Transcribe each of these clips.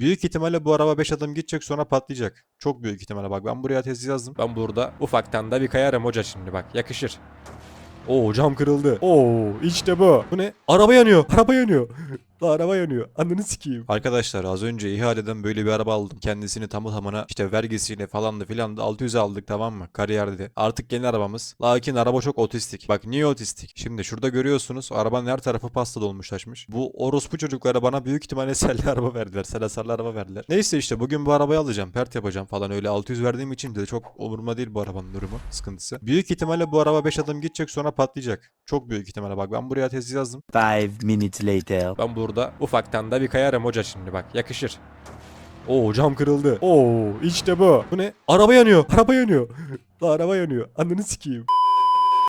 Büyük ihtimalle bu araba 5 adım gidecek sonra patlayacak. Çok büyük ihtimalle bak ben buraya tezi yazdım. Ben burada ufaktan da bir kayarım hoca şimdi bak yakışır. Oo cam kırıldı. Oo işte bu. Bu ne? Araba yanıyor. Araba yanıyor. La araba yanıyor. Ananı sikeyim. Arkadaşlar az önce ihaleden böyle bir araba aldım. Kendisini tamı tamına işte vergisiyle falan da filan da 600'e aldık tamam mı? Kariyerde. Artık yeni arabamız. Lakin araba çok otistik. Bak niye otistik? Şimdi şurada görüyorsunuz arabanın her tarafı pasta dolmuş taşmış. Bu orospu çocuklara bana büyük ihtimalle selli araba verdiler. Selasarlı araba verdiler. Neyse işte bugün bu arabayı alacağım. Pert yapacağım falan öyle 600 verdiğim için de çok umurumda değil bu arabanın durumu. Sıkıntısı. Büyük ihtimalle bu araba 5 adım gidecek sonra patlayacak. Çok büyük ihtimalle bak ben buraya tezi yazdım. Five minutes later. Ben burada ufaktan da bir kayarım hoca şimdi bak yakışır. Oo cam kırıldı. Oo işte bu. Bu ne? Araba yanıyor. Araba yanıyor. La araba yanıyor. Ananı sikeyim.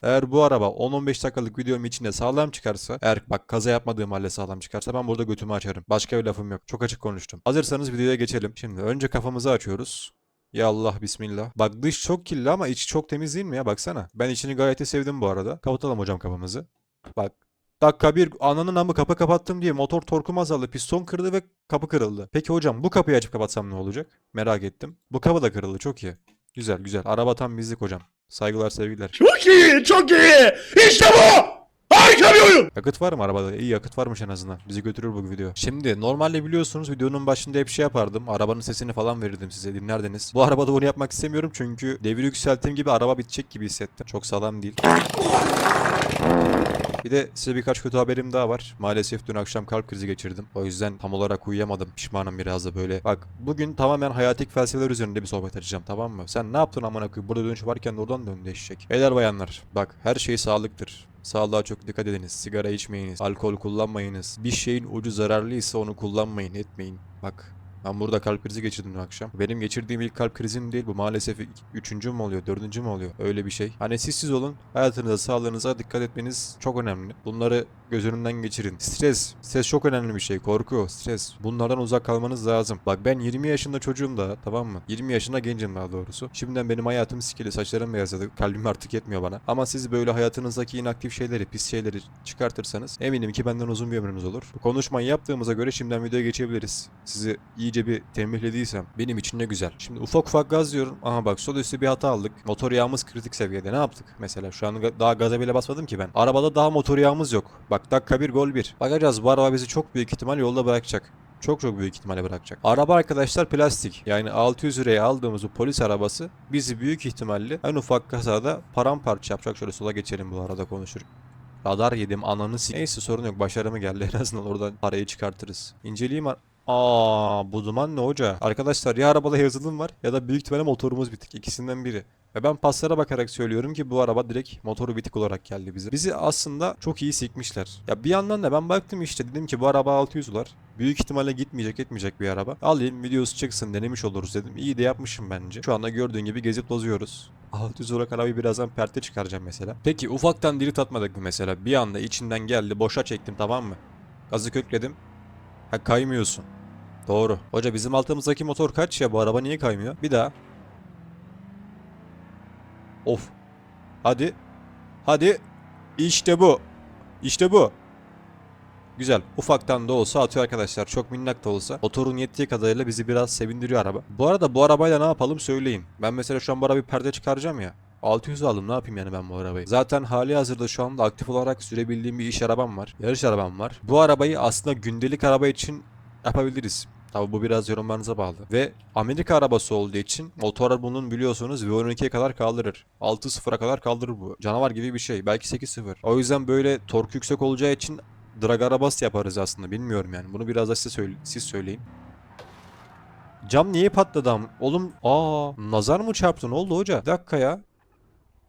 Eğer bu araba 10-15 dakikalık videom içinde sağlam çıkarsa, eğer bak kaza yapmadığım halde sağlam çıkarsa ben burada götümü açarım. Başka bir lafım yok. Çok açık konuştum. Hazırsanız videoya geçelim. Şimdi önce kafamızı açıyoruz. Ya Allah bismillah. Bak dış çok kirli ama içi çok temiz değil mi ya baksana. Ben içini gayet sevdim bu arada. Kapatalım hocam kafamızı. Bak Dakika bir ananın amı kapı kapattım diye motor torkum azaldı. Piston kırıldı ve kapı kırıldı. Peki hocam bu kapıyı açıp kapatsam ne olacak? Merak ettim. Bu kapı da kırıldı çok iyi. Güzel güzel. Araba tam bizlik hocam. Saygılar sevgiler. Çok iyi, çok iyi. İşte bu. Harika bir oyun. Yakıt var mı arabada? İyi yakıt varmış en azından. Bizi götürür bu video. Şimdi normalde biliyorsunuz videonun başında hep şey yapardım. Arabanın sesini falan verirdim size dinlerdiniz. Bu arabada bunu yapmak istemiyorum çünkü devir yükselttiğim gibi araba bitecek gibi hissettim. Çok sağlam değil. Bir de size birkaç kötü haberim daha var. Maalesef dün akşam kalp krizi geçirdim. O yüzden tam olarak uyuyamadım. Pişmanım biraz da böyle. Bak bugün tamamen hayatik felsefeler üzerinde bir sohbet açacağım tamam mı? Sen ne yaptın amına koyayım? Burada dönüş varken oradan döndü eşek. Beyler bayanlar bak her şey sağlıktır. Sağlığa çok dikkat ediniz. Sigara içmeyiniz. Alkol kullanmayınız. Bir şeyin ucu zararlıysa onu kullanmayın etmeyin. Bak ben burada kalp krizi geçirdim dün akşam. Benim geçirdiğim ilk kalp krizim değil bu maalesef üçüncü mü oluyor dördüncü mü oluyor öyle bir şey. Hani siz siz olun hayatınıza sağlığınıza dikkat etmeniz çok önemli. Bunları göz önünden geçirin. Stres. Stres çok önemli bir şey. Korku, stres. Bunlardan uzak kalmanız lazım. Bak ben 20 yaşında çocuğum da tamam mı? 20 yaşında gencim daha doğrusu. Şimdiden benim hayatım sikili, saçlarım beyazladı. Kalbim artık yetmiyor bana. Ama siz böyle hayatınızdaki inaktif şeyleri, pis şeyleri çıkartırsanız eminim ki benden uzun bir ömrünüz olur. Bu konuşmayı yaptığımıza göre şimdiden videoya geçebiliriz. Sizi iyice bir tembihlediysem benim için ne güzel. Şimdi ufak ufak gaz diyorum. Aha bak sol üstü bir hata aldık. Motor yağımız kritik seviyede. Ne yaptık mesela? Şu an daha gaza bile basmadım ki ben. Arabada daha motor yağımız yok. Bak dakika bir gol bir. Bakacağız bu araba bizi çok büyük ihtimal yolda bırakacak. Çok çok büyük ihtimalle bırakacak. Araba arkadaşlar plastik. Yani 600 liraya aldığımız bu polis arabası bizi büyük ihtimalle en ufak kazada paramparça yapacak. Şöyle sola geçelim bu arada konuşur. Radar yedim ananı s- Neyse sorun yok başarımı geldi en azından oradan parayı çıkartırız. İnceleyeyim Aa bu duman ne hoca? Arkadaşlar ya arabada yazılım var ya da büyük ihtimalle motorumuz bitik. İkisinden biri. Ve ben paslara bakarak söylüyorum ki bu araba direkt motoru bitik olarak geldi bize. Bizi aslında çok iyi sikmişler. Ya bir yandan da ben baktım işte dedim ki bu araba 600 dolar. Büyük ihtimalle gitmeyecek etmeyecek bir araba. Alayım videosu çıksın denemiş oluruz dedim. İyi de yapmışım bence. Şu anda gördüğün gibi gezip tozuyoruz. 600 dolar arabayı birazdan perte çıkaracağım mesela. Peki ufaktan diri atmadık mı mesela? Bir anda içinden geldi boşa çektim tamam mı? Gazı kökledim. Ha kaymıyorsun. Doğru. Hoca bizim altımızdaki motor kaç ya? Bu araba niye kaymıyor? Bir daha. Of. Hadi. Hadi. İşte bu. İşte bu. Güzel. Ufaktan da olsa atıyor arkadaşlar. Çok minnak da olsa. Motorun yettiği kadarıyla bizi biraz sevindiriyor araba. Bu arada bu arabayla ne yapalım söyleyin. Ben mesela şu an bu araba bir perde çıkaracağım ya. 600 aldım ne yapayım yani ben bu arabayı. Zaten hali hazırda şu anda aktif olarak sürebildiğim bir iş arabam var. Yarış arabam var. Bu arabayı aslında gündelik araba için yapabiliriz. Tabi bu biraz yorumlarınıza bağlı. Ve Amerika arabası olduğu için motor bunun biliyorsunuz V12'ye kadar kaldırır. 6.0'a kadar kaldırır bu. Canavar gibi bir şey. Belki 8.0. O yüzden böyle tork yüksek olacağı için drag arabası yaparız aslında. Bilmiyorum yani. Bunu biraz da size söyle siz söyleyin. Cam niye patladı am? Oğlum aa nazar mı çarptı? Ne oldu hoca? Bir dakika ya.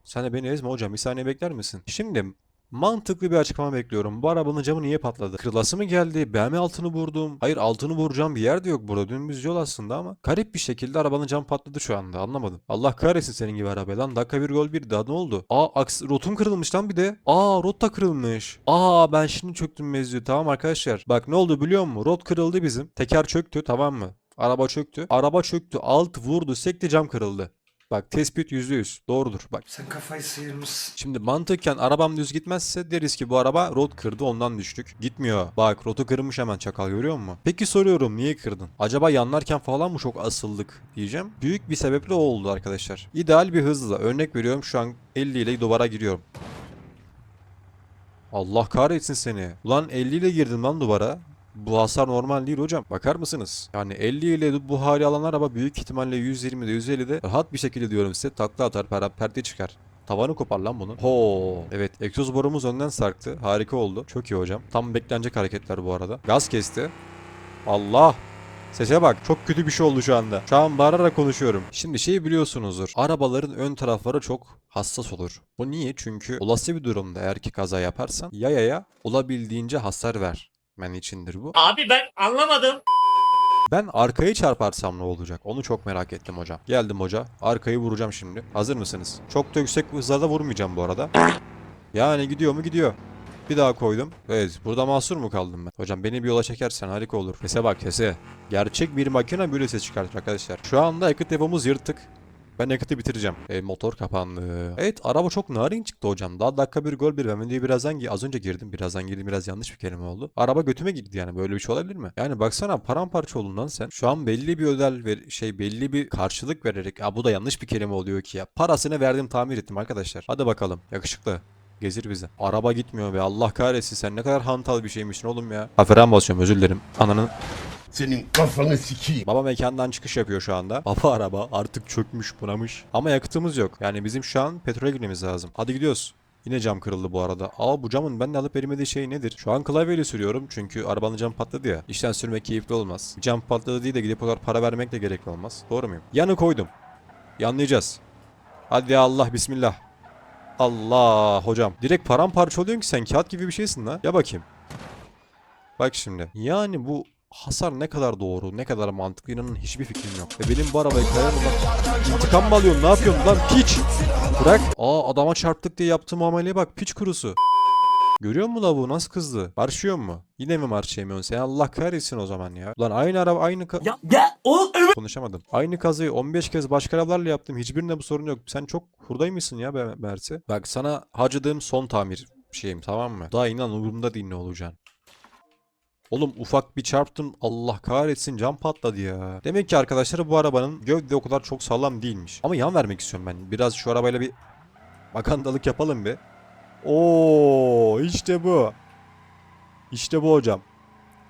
Sen de beni ezme hocam. Bir saniye bekler misin? Şimdi mantıklı bir açıklama bekliyorum. Bu arabanın camı niye patladı? Kırılası mı geldi? Ben mi altını vurdum? Hayır altını vuracağım bir yer de yok burada. Dümdüz yol aslında ama garip bir şekilde arabanın cam patladı şu anda. Anlamadım. Allah kahretsin senin gibi arabaya lan. Dakika bir gol bir daha ne oldu? Aa aks rotum kırılmış lan bir de. Aa rot da kırılmış. Aa ben şimdi çöktüm mevzuyu. Tamam arkadaşlar. Bak ne oldu biliyor musun? Rot kırıldı bizim. Teker çöktü tamam mı? Araba çöktü. Araba çöktü. Alt vurdu. Sekti cam kırıldı. Bak tespit %100 doğrudur. Bak Sen kafayı sıyırmışsın. Şimdi mantıken arabam düz gitmezse deriz ki bu araba rot kırdı ondan düştük. Gitmiyor. Bak rotu kırmış hemen çakal görüyor musun? Peki soruyorum niye kırdın? Acaba yanlarken falan mı çok asıldık diyeceğim. Büyük bir sebeple o oldu arkadaşlar. İdeal bir hızla örnek veriyorum şu an 50 ile duvara giriyorum. Allah kahretsin seni. Ulan 50 ile girdim lan duvara. Bu hasar normal değil hocam. Bakar mısınız? Yani 50 ile bu hali alan araba büyük ihtimalle 120'de 150'de rahat bir şekilde diyorum size takla atar pera perde çıkar. Tavanı kopar lan bunun. Ho. Evet egzoz borumuz önden sarktı. Harika oldu. Çok iyi hocam. Tam beklenecek hareketler bu arada. Gaz kesti. Allah. Sese bak çok kötü bir şey oldu şu anda. Şu an bağırarak konuşuyorum. Şimdi şeyi biliyorsunuzdur. Arabaların ön tarafları çok hassas olur. Bu niye? Çünkü olası bir durumda eğer ki kaza yaparsan yayaya olabildiğince hasar ver. Men içindir bu. Abi ben anlamadım. Ben arkayı çarparsam ne olacak? Onu çok merak ettim hocam. Geldim hoca. Arkayı vuracağım şimdi. Hazır mısınız? Çok da yüksek hızlarda vurmayacağım bu arada. Yani gidiyor mu gidiyor. Bir daha koydum. Evet burada mahsur mu kaldım ben? Hocam beni bir yola çekersen harika olur. Sese bak sese. Gerçek bir makine böyle ses çıkartır arkadaşlar. Şu anda yakıt depomuz yırtık. Ben yakıtı bitireceğim. E, motor kapandı. Evet araba çok narin çıktı hocam. Daha dakika bir gol bir. Ben videoyu birazdan az önce girdim. Birazdan girdim biraz yanlış bir kelime oldu. Araba götüme girdi yani böyle bir şey olabilir mi? Yani baksana paramparça oldun lan sen. Şu an belli bir ödel ver şey belli bir karşılık vererek. Aa bu da yanlış bir kelime oluyor ki ya. Parasını verdim tamir ettim arkadaşlar. Hadi bakalım. Yakışıklı. Gezir bize. Araba gitmiyor be. Allah kahretsin sen ne kadar hantal bir şeymişsin oğlum ya. Aferin basıyorum özür dilerim. Ananın Senin kafanı sikeyim. Baba mekandan çıkış yapıyor şu anda. Baba araba artık çökmüş bunamış. Ama yakıtımız yok. Yani bizim şu an petrole girmemiz lazım. Hadi gidiyoruz. Yine cam kırıldı bu arada. Aa bu camın ben de alıp elimediği şey nedir? Şu an klavyeyle sürüyorum çünkü arabanın cam patladı ya. İşten sürmek keyifli olmaz. Cam patladı diye de gidip o kadar para vermek de gerekli olmaz. Doğru muyum? Yanı koydum. Yanlayacağız. Hadi ya Allah bismillah. Allah hocam. Direkt paramparça oluyorsun ki sen kağıt gibi bir şeysin la. Ya bakayım. Bak şimdi. Yani bu hasar ne kadar doğru, ne kadar mantıklı inanın hiçbir fikrim yok. Ve benim bu arabayı kayarımdan intikam mı alıyorsun, ne yapıyorsun lan piç? Bırak. Aa adama çarptık diye yaptığım muameleye bak piç kurusu. Görüyor musun la bu nasıl kızdı? Marşıyor mu? Yine mi marşayamıyorsun sen? Allah kahretsin o zaman ya. Lan aynı araba aynı ka- Ya, ya o Konuşamadım. Aynı kazayı 15 kez başka arabalarla yaptım. Hiçbirinde bu sorun yok. Sen çok hurday mısın ya Mersi? Bak sana harcadığım son tamir şeyim tamam mı? Daha inan umurumda değil ne olacaksın. Oğlum ufak bir çarptım. Allah kahretsin cam patladı ya. Demek ki arkadaşlar bu arabanın gövde o kadar çok sağlam değilmiş. Ama yan vermek istiyorum ben. Biraz şu arabayla bir makandalık yapalım be. Oo işte bu. İşte bu hocam.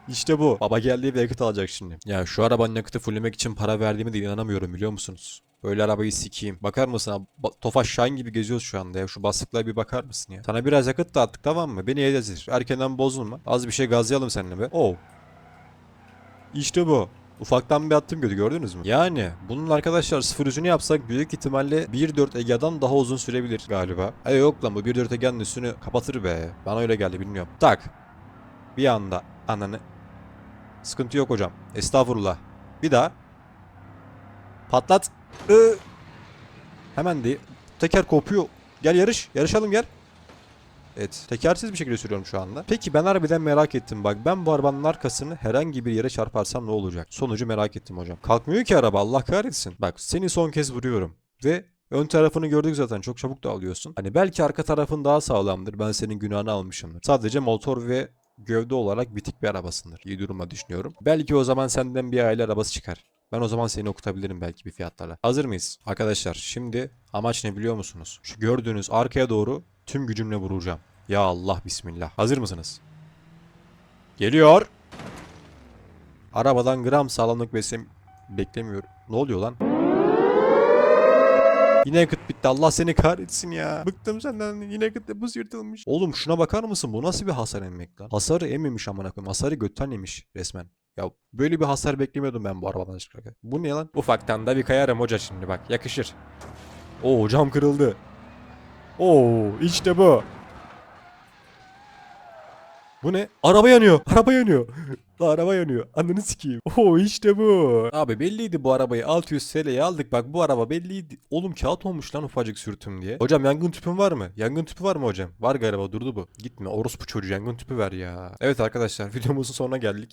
İşte bu. Baba geldiği bir yakıt alacak şimdi. Ya şu arabanın yakıtı fulllemek için para verdiğime de inanamıyorum biliyor musunuz? Böyle arabayı sikeyim. Bakar mısın abi? Ba- Tofaş Şahin gibi geziyoruz şu anda ya. Şu bastıklara bir bakar mısın ya? Sana biraz yakıt dağıttık tamam mı? Beni ezdir. Erkenden bozulma. Az bir şey gazlayalım seninle be. Oh. İşte bu. Ufaktan bir attım gördü gördünüz mü? Yani bunun arkadaşlar sıfır yüzünü yapsak büyük ihtimalle 1.4 Egea'dan daha uzun sürebilir galiba. Ay yok lan bu 1.4 Egea'nın üstünü kapatır be. Bana öyle geldi bilmiyorum. Tak. Bir anda ananı. Sıkıntı yok hocam. Estağfurullah. Bir daha. Patlat. Iı. Hemen değil. Teker kopuyor. Gel yarış. Yarışalım gel. Evet. Tekersiz bir şekilde sürüyorum şu anda. Peki ben harbiden merak ettim bak. Ben bu arabanın arkasını herhangi bir yere çarparsam ne olacak? Sonucu merak ettim hocam. Kalkmıyor ki araba Allah kahretsin. Bak seni son kez vuruyorum. Ve ön tarafını gördük zaten çok çabuk da alıyorsun. Hani belki arka tarafın daha sağlamdır. Ben senin günahını almışımdır. Sadece motor ve gövde olarak bitik bir arabasındır. İyi duruma düşünüyorum. Belki o zaman senden bir aile arabası çıkar. Ben o zaman seni okutabilirim belki bir fiyatlarla. Hazır mıyız? Arkadaşlar şimdi amaç ne biliyor musunuz? Şu gördüğünüz arkaya doğru tüm gücümle vuracağım. Ya Allah bismillah. Hazır mısınız? Geliyor. Arabadan gram sağlamlık beslem beklemiyorum. Ne oluyor lan? Yine yakıt bitti. Allah seni kahretsin ya. Bıktım senden. Yine yakıt deposu yırtılmış. Oğlum şuna bakar mısın? Bu nasıl bir hasar emmek lan? Hasarı emmemiş amına koyayım. Hasarı götten yemiş resmen. Ya böyle bir hasar beklemiyordum ben bu arabadan çıkarken. Bu ne lan? Ufaktan da bir kayarım hoca şimdi bak. Yakışır. Oo cam kırıldı. Oo işte bu. Bu ne? Araba yanıyor. Araba yanıyor. La araba yanıyor. Ananı sikeyim. Oo işte bu. Abi belliydi bu arabayı 600 TL'ye aldık. Bak bu araba belliydi. Oğlum kağıt olmuş lan ufacık sürtüm diye. Hocam yangın tüpün var mı? Yangın tüpü var mı hocam? Var galiba durdu bu. Gitme orospu çocuğu yangın tüpü ver ya. Evet arkadaşlar videomuzun sonuna geldik.